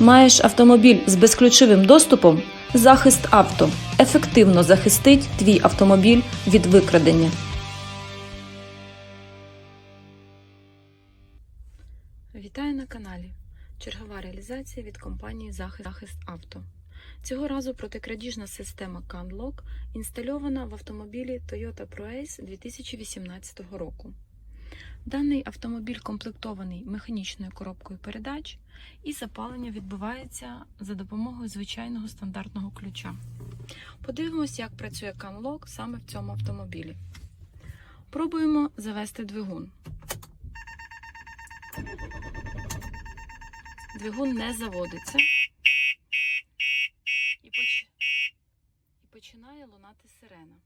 Маєш автомобіль з безключовим доступом? Захист авто ефективно захистить твій автомобіль від викрадення. Вітаю на каналі. Чергова реалізація від компанії Захист Авто. Цього разу протикрадіжна система CanLock інстальована в автомобілі Toyota ProAce 2018 року. Даний автомобіль комплектований механічною коробкою передач і запалення відбувається за допомогою звичайного стандартного ключа. Подивимось, як працює CanLock саме в цьому автомобілі. Пробуємо завести двигун. Двигун не заводиться і починає лунати сирена.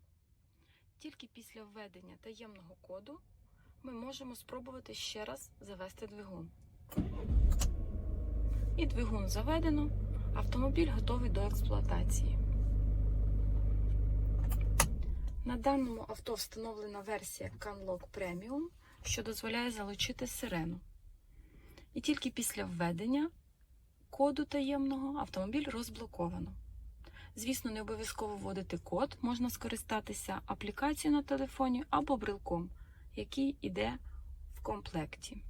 Тільки після введення таємного коду ми можемо спробувати ще раз завести двигун. І двигун заведено, автомобіль готовий до експлуатації. На даному авто встановлена версія CanLock Premium, що дозволяє залучити сирену. І тільки після введення коду таємного автомобіль розблоковано. Звісно, не обов'язково вводити код, можна скористатися аплікацією на телефоні або брелком, який йде в комплекті.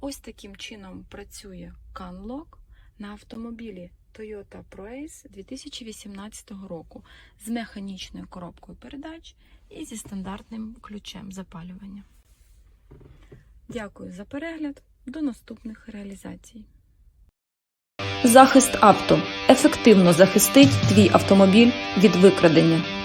Ось таким чином працює CanLock на автомобілі Toyota ProAce 2018 року з механічною коробкою передач і зі стандартним ключем запалювання. Дякую за перегляд. До наступних реалізацій. Захист авто ефективно захистить твій автомобіль від викрадення.